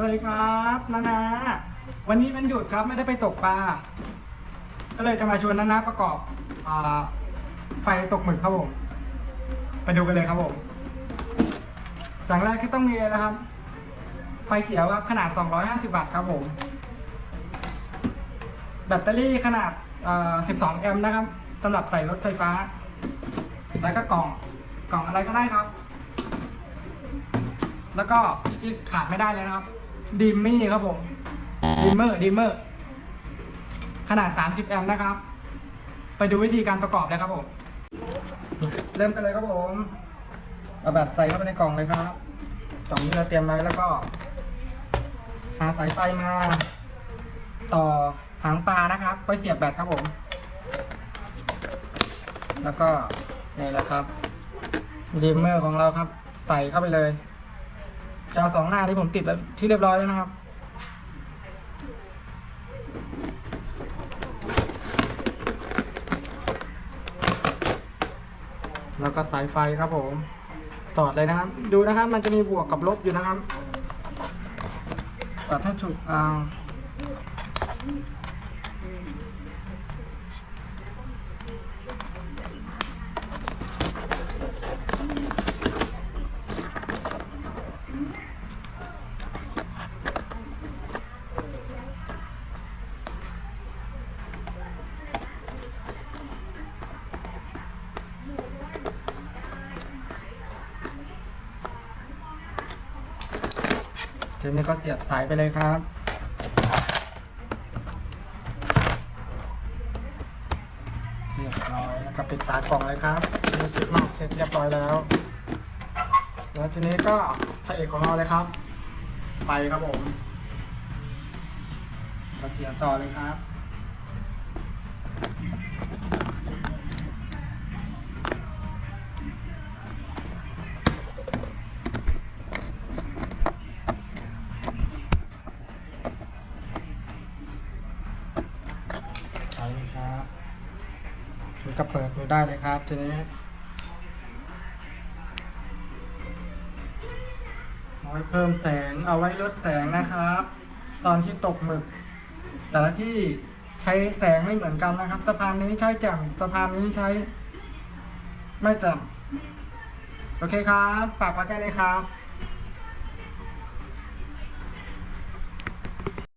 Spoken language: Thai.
สวัสดีครับนานา วันนี้มันหยุดครับไม่ได้ไปตกปลา ก็เลยจะมาชวนนานาประกอบอไฟตกหมึกครับผม ไปดูกันเลยครับผมอย่างแรกที่ต้องมีเลยนะครับ ไฟเขียวครับขนาด 250 วัตต์ครับผม แบตเตอรี่ขนาดเอ่อ12 แอมป์นะครับสำหรับใส่รถไฟฟ้า แล้วก็กล่องกล่องอะไรก็ได้ครับ แล้วก็ที่ขาดไม่ได้เลยนะครับ ดิมมี่ครับผมดิมเมอร์ดิมเมอร์ ขนาด 30 แอมป์นะครับ ไปดูวิธีการประกอบเลยครับผม เริ่มกันเลยครับผมเอาแบตใส่เข้าไปในกล่องเลยครับกล่องที่เราเตรียมไว้แล้วก็ หาสายไฟมา ต่อหางปลานะครับไปเสียบแบตครับผม แล้วก็นี่แหละครับดิมเมอร์ของเราครับ ใส่เข้าไปเลย จอสองหน้าที่ผมติดแล้วที่เรียบร้อยแล้วนะครับ แล้วก็สายไฟครับผม สอดเลยนะครับ ดูนะครับมันจะมีบวกกับลบอยู่นะครับสอดให้ถูกอ่า ทีนี้ก็เสียบสายไปเลยครับ เรียบร้อยแล้วก็ปิดฝากล่องเลยครับนี่ติดนอกเสร็จเรียบร้อยแล้ว แล้วทีนี้ก็พระเอกของเราเลยครับ ไปครับผมเราเสียบต่อเลยครับ มันก็เปิดดูได้เลยครับทีนี้เอาไว้เพิ่มแสงเอาไว้ลดแสงนะครับ ตอนที่ตกหมึก แต่ละที่ใช้แสงไม่เหมือนกันนะครับ สะพานนี้ใช้แจ่มสะพานนี้ใช้ ไม่แจ่มโอเคครับฝากไว้แค่นี้ครับ